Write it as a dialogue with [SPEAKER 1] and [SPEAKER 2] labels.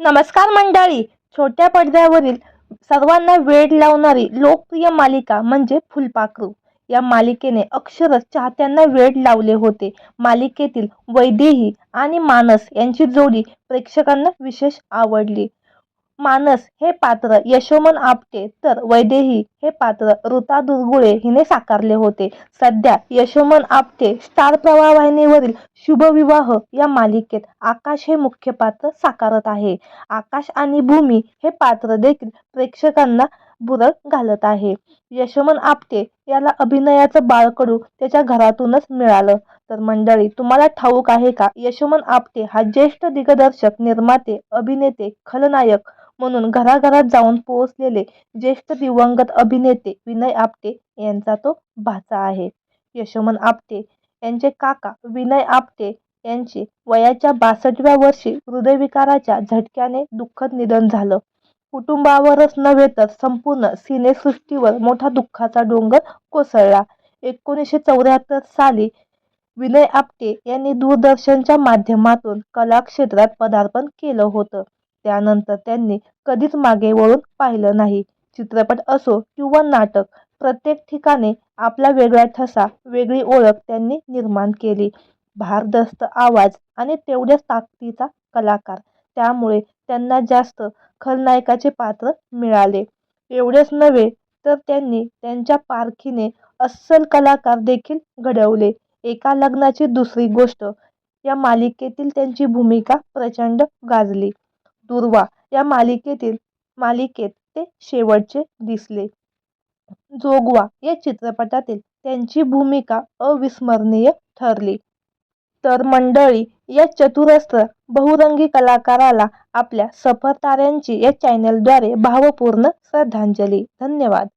[SPEAKER 1] नमस्कार मंडळी. छोट्या पडद्यावरील सर्वांना वेड लावणारी लोकप्रिय मालिका म्हणजे फुलपाखरू. या मालिकेने अक्षरच चाहत्यांना वेड लावले होते. मालिकेतील वैदेही आणि मानस यांची जोडी प्रेक्षकांना विशेष आवडली. मानस हे पात्र यशोमन आपटे तर वैदेही हे पात्र ऋता दुर्गुळे हिने साकारले होते. सध्या यशोमन आपटे स्टार प्रवाह वाहिनीवरील शुभविवाह या मालिकेत आकाश हे मुख्य पात्र साकारत आहे. आकाश आणि भूमी हे पात्र देखील प्रेक्षकांना बुरक घालत आहे. यशोमन आपटे याला अभिनयाचं बाळकडू त्याच्या घरातूनच मिळालं. तर मंडळी तुम्हाला ठाऊक आहे का? यशोमन आपटे हा ज्येष्ठ दिग्दर्शक निर्माते अभिनेते खलनायक म्हणून घराघरात जाऊन पोहोचलेले ज्येष्ठ दिवंगत अभिनेते विनय आपटे यांचा तो भाचा आहे. यशोमन आपटे यांचे काका विनय आपटे यांचे वयाच्या बासष्टव्या वर्षी हृदयविकाराच्या झटक्याने दुःखद निधन झालं. कुटुंबावरच नव्हे तर संपूर्ण सिनेसृष्टीवर मोठा दुःखाचा डोंगर कोसळला. एकोणीसशे चौऱ्याहत्तर साली विनय आपटे यांनी दूरदर्शनच्या माध्यमातून कला क्षेत्रात पदार्पण केलं होतं. त्यानंतर त्यांनी कधीच मागे वळून पाहिलं नाही. चित्रपट असो किंवा नाटक प्रत्येक ठिकाणी आपला वेगळा ठसा वेगळी ओळख त्यांनी निर्माण केली. भारदस्त आवाज आणि तेवढ्याच ताकदीचा कलाकार त्यामुळे त्यांना जास्त खलनायकाचे पात्र मिळाले. एवढेच नव्हे तर त्यांनी त्यांच्या पारखीने अस्सल कलाकार देखील घडवले. एका लग्नाची दुसरी गोष्ट या मालिकेतील त्यांची भूमिका प्रचंड गाजली. दुर्वा या मालिकेतील मालिकेत ते शेवटचे दिसले. जोगवा या चित्रपटातील त्यांची भूमिका अविस्मरणीय ठरली. तर मंडळी या चतुरस्र बहुरंगी कलाकाराला आपल्या सफरताऱ्यांची या चॅनलद्वारे भावपूर्ण श्रद्धांजली. धन्यवाद.